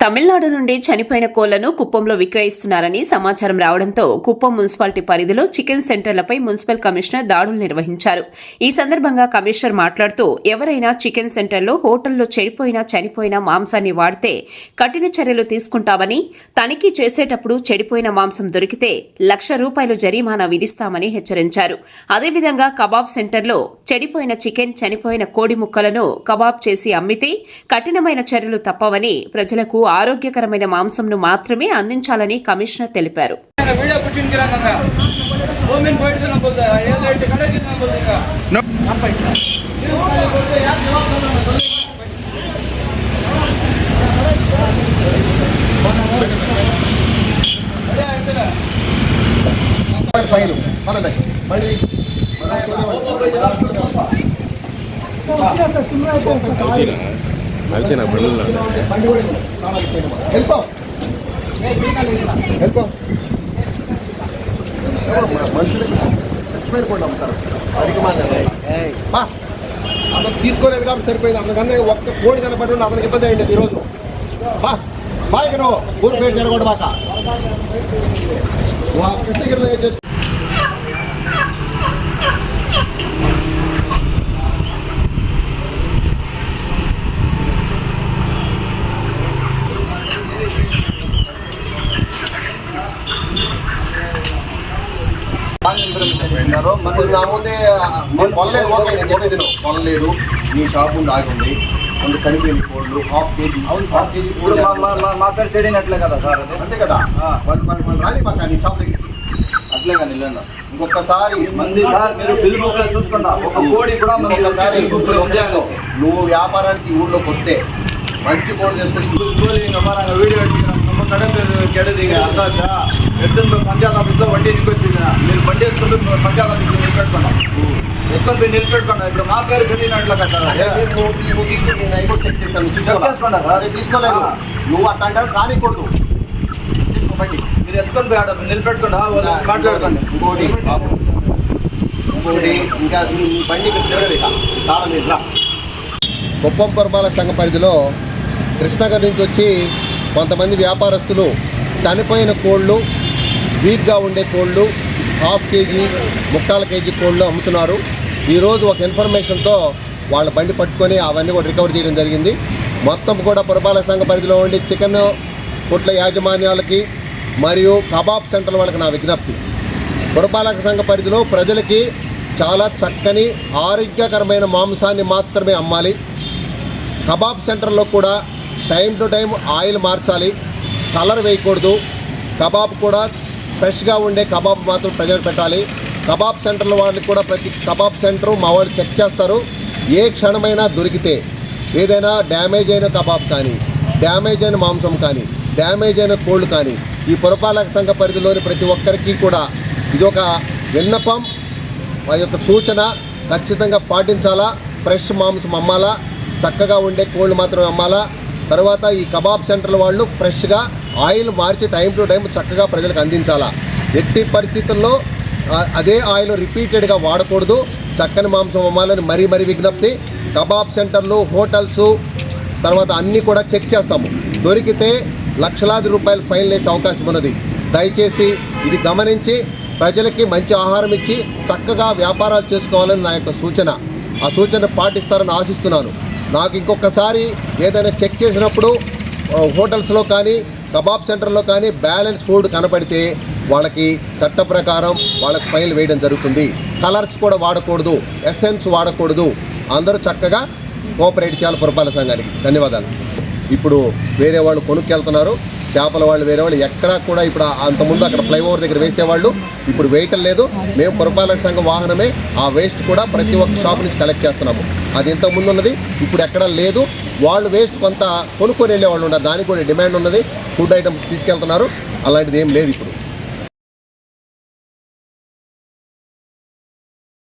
తమిళనాడు నుండి చనిపోయిన కోళ్ళను కుప్పంలో విక్రయిస్తున్నారని సమాచారం రావడంతో కుప్పం మున్సిపాలిటీ పరిధిలో చికెన్ సెంటర్లపై మున్సిపల్ కమిషనర్ దాడులు నిర్వహించారు. ఈ సందర్భంగా కమిషనర్ మాట్లాడుతూ ఎవరైనా చికెన్ సెంటర్లో హోటల్లో చెడిపోయిన చనిపోయిన మాంసాన్ని వాడితే కఠిన చర్యలు తీసుకుంటామని తనిఖీ చేసేటప్పుడు చెడిపోయిన మాంసం దొరికితే లక్ష రూపాయలు జరిమానా విధిస్తామని హెచ్చరించారు. అదేవిధంగా కబాబ్ సెంటర్లో చెడిపోయిన చికెన్ చనిపోయిన కోడి ముక్కలను కబాబ్ చేసి అమ్మితే కఠినమైన చర్యలు తప్పవని ప్రజలకు ఆరోగ్యకరమైన మాంసంను మాత్రమే అందించాలని కమిషనర్ తెలిపారు. మళ్ళీ అయితే నా వెళ్ళిపో అతను తీసుకోలేదు కాబట్టి సరిపోయింది అందుకన్నా ఒక్క కోడి కనపడి ఉండి అతనికి ఇబ్బంది అయ్యింది ఈరోజు బా బాగా నువ్వు ఊరు పేరు జరగకూడదు బాక నువ్వు ఆ చేశారో? మరి నా ముందే నేను కొనలేదు. ఓకే నేను చెప్పేది నువ్వు మీ షాప్ ముందు ఆగింది కొంత చనిపోయిన కోళ్ళు హాఫ్ కేజీ. అవును హాఫ్ కేజీ కోళ్ళు మా పేరు కదా సార్ అంతే కదా? వాళ్ళు మన మన రాని మాకు నీ షాప్ దగ్గర అట్లే కానీ ఇల్లండి ఇంకొకసారి మంది సార్ మీరు బిల్ చూసుకుంటా ఒక కోడి కూడా ఇంకొకసారి నువ్వు వ్యాపారానికి ఊళ్ళోకి వస్తే మంచి కోడి చేసుకొచ్చి వీడియో ವೀಡಿಯೋ ನಮ್ಮ ಕಡೆ ಕೆಡದಿಗೆ ಅರ್ಧ ಎತ್ತಿನ ಪಂಚಾಯತ್ ಆಫೀಸ್ಲ మీరు నిలబెట్టుకున్నాం ఎత్తుకొని పోయి నిలబెట్టుకున్నాం ఇప్పుడు మా పేరు చదివినట్లు కదా నువ్వు తీసుకుని నేను అవి కూడా చెక్ చేశాను అదే తీసుకోలేదు నువ్వు అట్లా రానికూడదు మీరు ఎత్తుకొని పోయి నిలబెట్టుకున్నా మాట్లాడుకోండి ఇంకోటి బాబు. ఇంకోటి ఇంకా నీ బండి ఇక్కడ తిరగదు ఇక తాళం ఇట్లా కుప్పం పురపాలక సంఘ పరిధిలో కృష్ణగర్ నుంచి వచ్చి కొంతమంది వ్యాపారస్తులు చనిపోయిన కోళ్ళు వీక్గా ఉండే కోళ్ళు హాఫ్ కేజీ ముక్కాల కేజీ కోళ్ళు అమ్ముతున్నారు. ఈరోజు ఒక ఇన్ఫర్మేషన్తో వాళ్ళ బండి పట్టుకొని అవన్నీ కూడా రికవర్ చేయడం జరిగింది. మొత్తం కూడా పురపాలక సంఘ పరిధిలో ఉండి చికెన్ కొట్ల యాజమాన్యాలకి మరియు కబాబ్ సెంటర్ వాళ్ళకి నా విజ్ఞప్తి. పురపాలక సంఘ పరిధిలో ప్రజలకి చాలా చక్కని ఆరోగ్యకరమైన మాంసాన్ని మాత్రమే అమ్మాలి. కబాబ్ సెంటర్లో కూడా టైం టు టైం ఆయిల్ మార్చాలి. కలర్ వేయకూడదు. కబాబ్ కూడా ఫ్రెష్గా ఉండే కబాబ్ మాత్రం ప్రజలు పెట్టాలి. కబాబ్ సెంటర్ల వాళ్ళకి కూడా ప్రతి కబాబ్ సెంటర్ మా వాళ్ళు చెక్ చేస్తారు. ఏ క్షణమైనా దొరికితే ఏదైనా డ్యామేజ్ అయిన కబాబ్ కానీ డ్యామేజ్ అయిన మాంసం కానీ డ్యామేజ్ అయిన కోళ్ళు కానీ ఈ పురపాలక సంఘ పరిధిలోని ప్రతి ఒక్కరికి కూడా ఇది ఒక విన్నపం వారి యొక్క సూచన ఖచ్చితంగా పాటించాలా. ఫ్రెష్ మాంసం అమ్మాలా. చక్కగా ఉండే కోళ్ళు మాత్రమే అమ్మాలా. తర్వాత ఈ కబాబ్ సెంటర్ వాళ్ళు ఫ్రెష్గా ఆయిల్ మార్చి టైం టు టైం చక్కగా ప్రజలకు అందించాలా. ఎట్టి పరిస్థితుల్లో అదే ఆయిల్ రిపీటెడ్గా వాడకూడదు. చక్కని మాంసం అమ్మాలని మరీ మరీ విజ్ఞప్తి. కబాబ్ సెంటర్లు హోటల్స్ తర్వాత అన్నీ కూడా చెక్ చేస్తాము. దొరికితే లక్షలాది రూపాయలు ఫైన్ వేసే అవకాశం ఉన్నది. దయచేసి ఇది గమనించి ప్రజలకి మంచి ఆహారం ఇచ్చి చక్కగా వ్యాపారాలు చేసుకోవాలని నా యొక్క సూచన. ఆ సూచన పాటిస్తారని ఆశిస్తున్నాను. నాకు ఇంకొకసారి ఏదైనా చెక్ చేసినప్పుడు హోటల్స్లో కానీ కబాబ్ సెంటర్లో కానీ బ్యాలెన్స్ ఫుడ్ కనపడితే వాళ్ళకి చట్ట ప్రకారం వాళ్ళకి ఫైల్ వేయడం జరుగుతుంది. కలర్స్ కూడా వాడకూడదు ఎసెన్స్ వాడకూడదు. అందరూ చక్కగా కోఆపరేట్ చేయాలి పురపాలక సంఘానికి. ధన్యవాదాలు. ఇప్పుడు వేరే వాళ్ళు కొనుక్కెళ్తున్నారు చేపల వాళ్ళు వేరే వాళ్ళు ఎక్కడా కూడా ఇప్పుడు అంతకుముందు అక్కడ ఫ్లైఓవర్ దగ్గర వేసేవాళ్ళు ఇప్పుడు వేయటం లేదు. మేము పురపాలక సంఘం వాహనమే ఆ వేస్ట్ కూడా ప్రతి ఒక్క షాప్ నుంచి కలెక్ట్ చేస్తున్నాము. అది ఇంతకుముందు ఉన్నది ఇప్పుడు ఎక్కడా లేదు. వాళ్ళు వేస్ట్ కొంత కొనుక్కొని వెళ్ళే వాళ్ళు ఉన్నారు. దానికి కూడా డిమాండ్ ఉన్నది. ఫుడ్ ఐటమ్స్ తీసుకెళ్తున్నారు. అలాంటిది ఏం లేదు ఇప్పుడు.